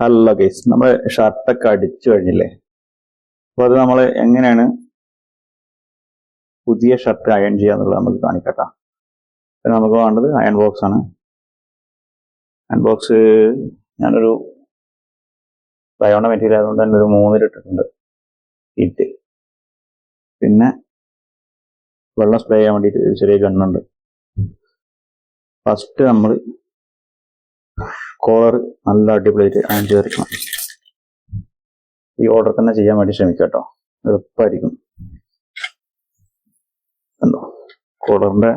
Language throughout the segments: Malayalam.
ഹലോ കേസ് നമ്മൾ ഷർട്ടൊക്കെ അടിച്ചു കഴിഞ്ഞില്ലേ? അപ്പോൾ അത് നമ്മൾ എങ്ങനെയാണ് പുതിയ ഷർട്ട് അയൺ ചെയ്യുക എന്നുള്ളത് നമുക്ക് കാണിക്കട്ടാം. നമുക്ക് വേണ്ടത് അയൺ ബോക്സ് ആണ്. അയൺ ബോക്സ് ഞാനൊരു റയോണ മെറ്റീരിയൽ ആയതുകൊണ്ട് തന്നെ ഒരു മൂന്നിൽ ഇട്ടിട്ടുണ്ട്. ഇട്ട്. പിന്നെ വെള്ളം സ്പ്രേ ചെയ്യാൻ വേണ്ടിയിട്ട് ചെറിയ ഗണ്ണുണ്ട് ഫസ്റ്റ് നമ്മൾ കോളർ നല്ല അടിപൊളിയായിട്ട് അയൺ ചെയ്തെടുക്കണം ഈ ഓർഡർ തന്നെ ചെയ്യാൻ വേണ്ടി ശ്രമിക്കുക കേട്ടോ. എളുപ്പമായിരിക്കും കണ്ടോ? കോളറിന്റെ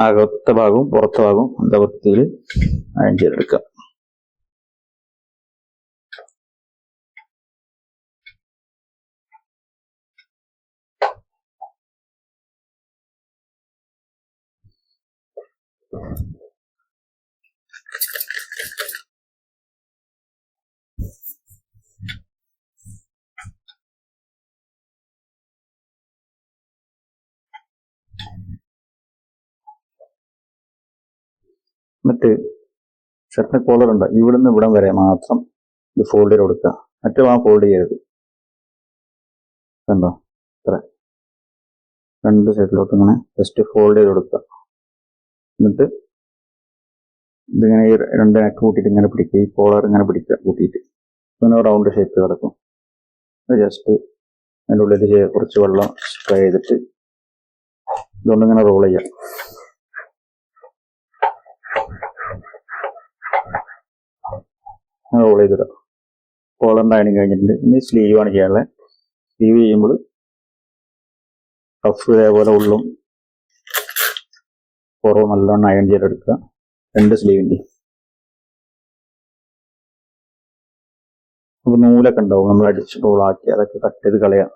അകത്തെ ഭാഗവും പുറത്തെ ഭാഗവും എന്താ വൃത്തിയിൽ അയൺ ചെയ്തെടുക്കുക. എന്നിട്ട് ഷർട്ടിന് കോളർ ഉണ്ട്. ഇവിടുന്ന് ഇവിടം വരെ മാത്രം ഇത് ഫോൾഡ് ചെയ്ത് കൊടുക്കുക. മറ്റു ആ ഫോൾഡ് ചെയ്യരുത്. കണ്ടോ? ഇത്ര. രണ്ട് സൈഡിലോട്ട് ഇങ്ങനെ ജസ്റ്റ് ഫോൾഡ് ചെയ്ത് കൊടുക്കുക. എന്നിട്ട് ഇതിങ്ങനെ ഈ രണ്ട് നെക്ക് കൂട്ടിയിട്ട് ഇങ്ങനെ പിടിക്കുക. ഈ കോളർ ഇങ്ങനെ പിടിക്കുക കൂട്ടിയിട്ട്. ഇങ്ങനെ റൗണ്ട് ഷേപ്പ് കിടക്കും. ജസ്റ്റ് അതിന്റെ ഉള്ളിൽ കുറച്ച് വെള്ളം സ്പ്രേ ചെയ്തിട്ട് ഇതുകൊണ്ട് ഇങ്ങനെ റോൾ ചെയ്യാം റോൾ ചെയ്തിടാം കോളറിന്റെ അയണിങ് കഴിഞ്ഞിട്ടുണ്ട്? ഇനി സ്ലീവ് ആണ് ചെയ്യാനുള്ളത്. സ്ലീവ് ചെയ്യുമ്പോൾ കഫ് ഇതേപോലെ ഉള്ളും പുറവും നല്ലോണം അയൺ ചെയ്തെടുക്കുക രണ്ട് സ്ലീവിന്റെ നമുക്ക് നൂലൊക്കെ ഉണ്ടാവും. നമ്മൾ അടിച്ച് റോളാക്കി അതൊക്കെ കട്ട് ചെയ്ത് കളയാം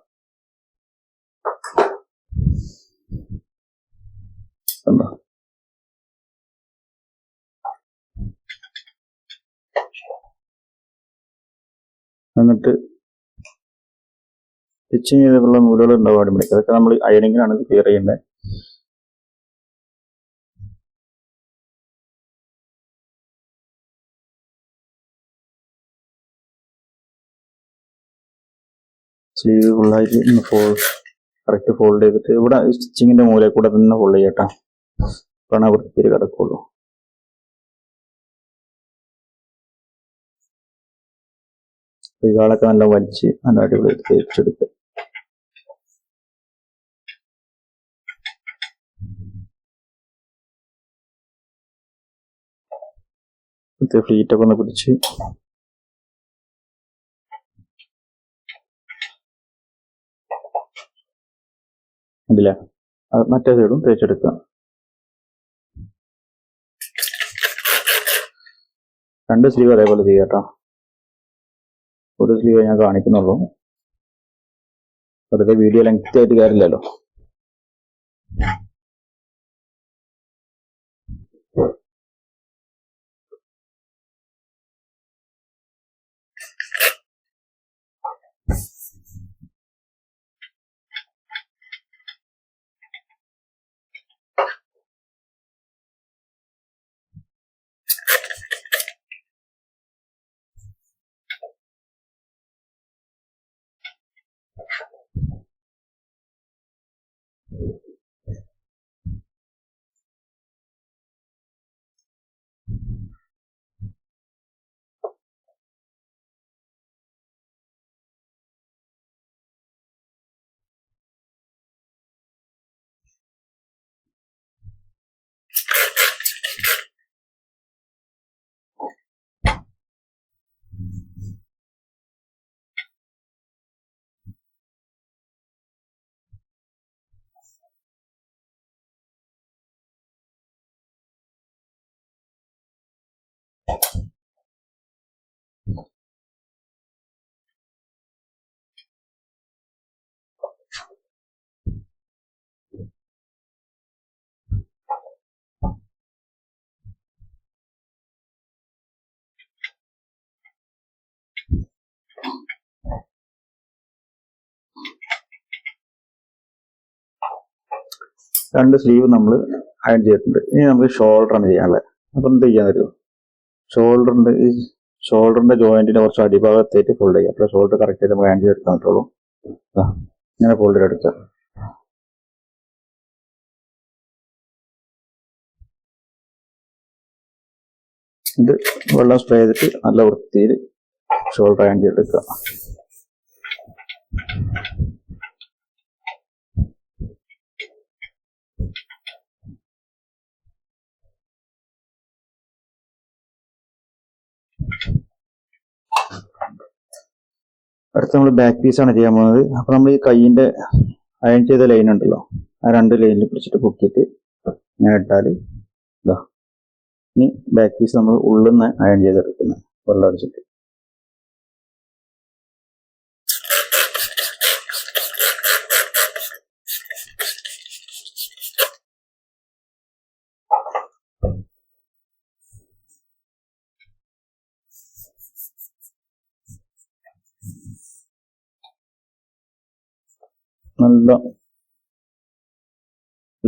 കണ്ടോ എന്നിട്ട് സ്റ്റിച്ചിങ് ചെയ്തിട്ടുള്ള നൂലുകൾ ഉണ്ടാവും അവിടെ അതൊക്കെ നമ്മൾ അയണിങ്ങിലാണ് ക്ലിയർ ചെയ്യേണ്ടത് സ്ലീവ് ഫുള്ളായിട്ട് ഒന്ന് ഫോൾ കറക്റ്റ് ഫോൾഡ് ചെയ്തിട്ട് ഇവിടെ സ്റ്റിച്ചിങ്ങിന്റെ മൂലയിൽ കൂടെ തന്നെ ഫോൾഡ് ചെയ്യട്ടോ അപ്പോഴാണ് വൃത്തിയിൽ കിടക്കുള്ളൂ. കൈകാലൊക്കെ നല്ല വലിച്ച് നല്ല അടിപൊളി തേച്ചെടുക്കുക ഫ്ലീറ്റൊക്കെ ഒന്ന് പിടിച്ച്. ഉണ്ടല്ലേ മറ്റേ സൈഡും തേച്ചെടുക്കുക രണ്ട് സ്ലീവ് അതേപോലെ ചെയ്യാം കേട്ടോ. ഒരു സ്ലീവ് ഞാൻ കാണിക്കുന്നുള്ളൂ. വെറുതെ വീഡിയോ ലെങ്ത് ആയിട്ട് കാര്യമില്ലല്ലോ. രണ്ട് സ്ലീവ് നമ്മൾ അയൺ ചെയ്തിട്ടുണ്ട്. ഇനി നമുക്ക് ഷോൾഡർ ആണ് ചെയ്യാനുള്ളത്. അപ്പം എന്ത് ചെയ്യാൻ തരുമോ ഷോൾഡറിന്റെ ഈ ഷോൾഡറിന്റെ ജോയിന്റിന്റെ കുറച്ച് അടിഭാഗത്തേക്ക് ഫോൾഡ് ചെയ്യുക. അപ്പോൾ ഷോൾഡർ കറക്റ്റ് നമുക്ക് ആൻഡ് ചെയ്തെടുക്കാൻ പറ്റുള്ളൂ. ഇങ്ങനെ ഫോൾഡ് ചെയ്തെടുക്കുക. ഇത് വെള്ളം സ്പ്രേ ചെയ്തിട്ട് നല്ല വൃത്തിയിൽ ഷോൾഡർ ആൻഡ് ചെയ്തെടുക്കുക അടുത്ത നമ്മൾ ബാക്ക് പീസാണ് ചെയ്യാൻ പോകുന്നത് അപ്പോൾ നമ്മൾ ഈ കൈയിന്റെ അയൺ ചെയ്ത ലൈൻ ഉണ്ടല്ലോ ആ രണ്ട് ലൈനിൽ പിടിച്ചിട്ട് പൊക്കിയിട്ട് ഇങ്ങനെ ഇട്ടാൽ ഇതാ. ഇനി ബാക്ക് പീസ് നമ്മൾ ഉള്ളിൽ നിന്ന് അയൺ ചെയ്തെടുക്കുന്നത് വെള്ളം അടിച്ചിട്ട്. നല്ല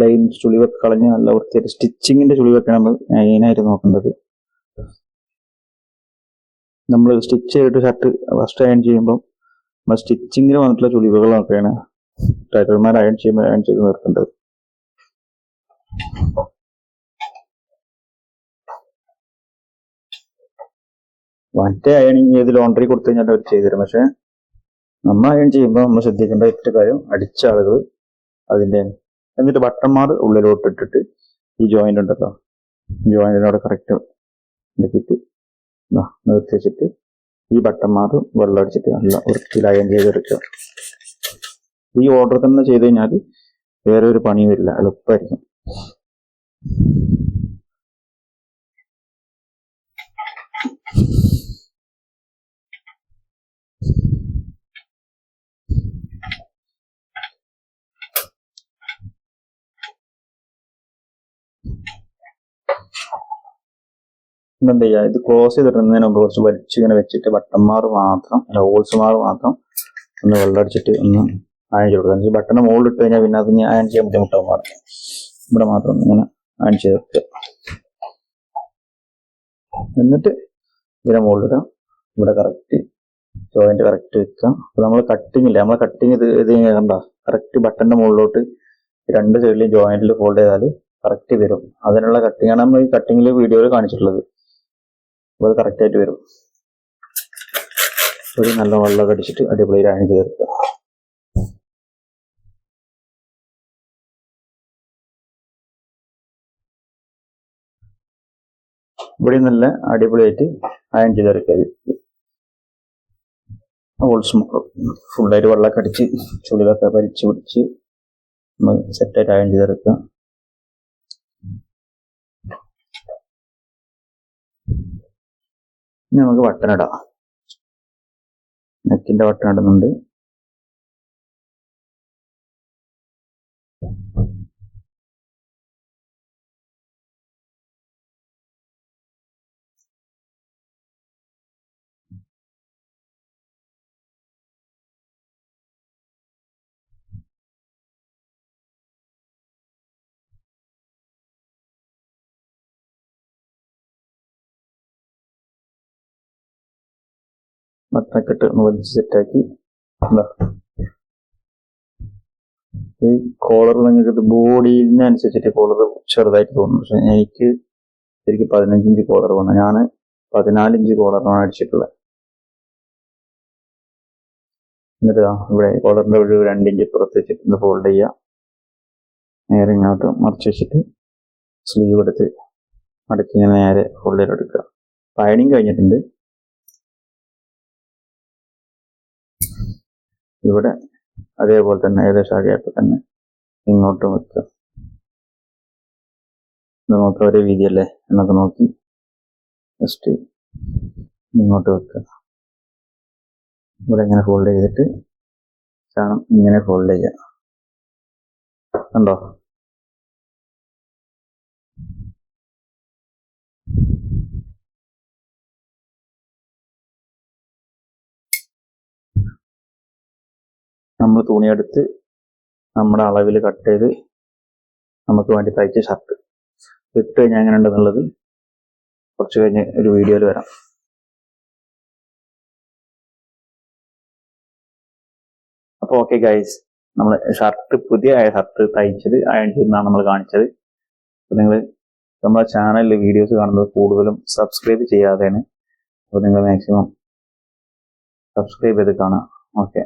ലൈൻ ചുളിവൊക്കെ കളഞ്ഞ് നല്ല വൃത്തിയായിട്ട് സ്റ്റിച്ചിങ്ങിന്റെ ചുളിവൊക്കെയാണ് നമ്മൾ മെയിനായിട്ട് നോക്കേണ്ടത്. നമ്മൾ സ്റ്റിച്ച് ചെയ്തിട്ട് ഷർട്ട് ഫസ്റ്റ് അയൺ ചെയ്യുമ്പോൾ നമ്മൾ സ്റ്റിച്ചിങ്ങിന് വന്നിട്ടുള്ള ചുളിവുകളൊക്കെയാണ് ടൈലർമാർ അയൺ ചെയ്യുമ്പോൾ അയൺ ചെയ്ത് നിർത്തേണ്ടത്. മറ്റേ അയണിങ് ചെയ്ത് ലോണ്ടറി കൊടുത്തു കഴിഞ്ഞാൽ അവർ ചെയ്തുതരും. പക്ഷെ അയൺ ചെയ്യുമ്പോൾ നമ്മൾ ശ്രദ്ധിക്കേണ്ട ഏറ്റവും കാര്യം അടിച്ച ആളുകൾ അതിന്റെ എന്നിട്ട് ബട്ടന്മാർ ഉള്ളിലോട്ട് ഇട്ടിട്ട് ഈ ജോയിന്റ് ഉണ്ടല്ലോ. ജോയിന്റിനോട് കറക്റ്റ് ഇട്ടിട്ട് നിർത്തി വെച്ചിട്ട് ഈ ബട്ടന്മാർ വെള്ളം അടിച്ചിട്ട് നല്ല വൃത്തിയിൽ അയൺ ചെയ്തെടുക്കുക. ഈ ഓർഡർ തന്നെ ചെയ്ത് കഴിഞ്ഞാൽ വേറെ ഒരു പണിയും വരില്ല എളുപ്പമായിരിക്കും എന്ത് ചെയ്യുക. ഇത് ക്ലോസ് ചെയ്തിടുന്നതിന് മുമ്പ് കുറച്ച് വലിച്ചു ഇങ്ങനെ വെച്ചിട്ട് ബട്ടന്മാർ മാത്രം ഹോൾസുമാർ മാത്രം ഒന്ന് വെള്ളമടിച്ചിട്ട് ഒന്ന് അയൺ ചെയ്ത് കൊടുക്കുക. ബട്ടൺ മുകളിൽ ഇട്ട് കഴിഞ്ഞാൽ പിന്നെ അത് അയൺ ചെയ്യാൻ ബുദ്ധിമുട്ടാവും പാടില്ല ഇവിടെ മാത്രം ഇങ്ങനെ അയൺ ചെയ്ത് വെക്കുക. എന്നിട്ട് ഇതിനെ മുകളിലിടാം ഇവിടെ കറക്റ്റ് ജോയിന്റ് കറക്റ്റ് വെക്കുക. അപ്പൊ നമ്മൾ കട്ടിങ് ഇല്ല? നമ്മൾ കട്ടിങ് ഇത് ഇത് കണ്ട? കറക്റ്റ് ബട്ടന്റെ മുകളിലോട്ട് രണ്ട് സൈഡിലും ജോയിന്റിൽ ഫോൾഡ് ചെയ്താൽ കറക്റ്റ് വരും. അതിനുള്ള കട്ടിങ്ങാണ് നമ്മൾ ഈ കട്ടിങ്ങിൽ വീഡിയോയിൽ കാണിച്ചിട്ടുള്ളത്. അപ്പോൾ അത് കറക്റ്റായിട്ട് വരും. ഒരു നല്ല വെള്ളം അടിച്ചിട്ട് അടിപൊളി അയൺ ചേർക്കുക ഇവിടെ നല്ല അടിപൊളിയായിട്ട് അയൺ ചെയ്തെടുക്കുക ഹോൾസ് ഫുള്ളായിട്ട് വെള്ളമൊക്കെ അടിച്ച് ചുളിതൊക്കെ വലിച്ച് പിടിച്ച് നമ്മൾ സെറ്റായിട്ട് അയൺ ചെയ്തെടുക്കുക ഇനി നമുക്ക് ബട്ടൺ ഇടാം. നെക്കിന്റെ ബട്ടൺ ഇടുന്നുണ്ട്. ഇട്ട് ഒന്ന് വലിച്ച് സെറ്റാക്കി. എന്താ ഈ കോളർ നിങ്ങൾക്ക് ബോഡിനനുസരിച്ചിട്ട് കോളർ ചെറുതായിട്ട് തോന്നും. പക്ഷെ എനിക്ക് ശരിക്കും പതിനഞ്ച് ഇഞ്ച് കോളർ വന്നു. ഞാൻ പതിനാല് ഇഞ്ച് കോളറാണ് അടിച്ചിട്ടുള്ളത്. എന്നിട്ട് ഇവിടെ കോളറിന്റെ ഒരു രണ്ട് ഇഞ്ച് പുറത്ത് വെച്ചിട്ട് ഒന്ന് ഫോൾഡ് ചെയ്യുക നേരെ ഇങ്ങോട്ട് മറിച്ച് വെച്ചിട്ട് സ്ലീവ് എടുത്ത് മടക്കി ഇങ്ങനെ നേരെ ഫോൾഡ് ചെയ്തെടുക്കുക. പയണിങ് കഴിഞ്ഞിട്ടുണ്ട്. ഇവിടെ അതേപോലെ തന്നെ ഏകദേശം അകയപ്പോൾ തന്നെ ഇങ്ങോട്ട് വെക്കുക ഇത് നോക്കുക ഒരേ വീതിയല്ലേ എന്നൊക്കെ നോക്കി ജസ്റ്റ് ഇങ്ങോട്ട് വെക്കുക. ഇവിടെ ഇങ്ങനെ ഫോൾഡ് ചെയ്തിട്ട് ചാണം ഇങ്ങനെ ഫോൾഡ് ചെയ്യുക. കണ്ടോ? നമ്മൾ തുണിയെടുത്ത് നമ്മുടെ അളവിൽ കട്ട് ചെയ്ത് നമുക്ക് വേണ്ടി തയ്ച്ച ഷർട്ട് ഇട്ട് കഴിഞ്ഞാൽ എങ്ങനെ ഉണ്ടെന്നുള്ളത് കുറച്ച് കഴിഞ്ഞ് ഒരു വീഡിയോയിൽ വരാം. അപ്പോൾ ഓക്കെ ഗൈസ് നമ്മൾ ഷർട്ട് പുതിയ ഷർട്ട് തയ്ച്ചത് അയൺ ചെയ്തെന്നാണ് നമ്മൾ കാണിച്ചത്. അപ്പോൾ നിങ്ങൾ നമ്മുടെ ചാനലിൽ വീഡിയോസ് കാണുന്നത് കൂടുതലും സബ്സ്ക്രൈബ് ചെയ്യാതെയാണ്. അപ്പോൾ നിങ്ങൾ മാക്സിമം സബ്സ്ക്രൈബ് ചെയ്ത് കാണാം ഓക്കെ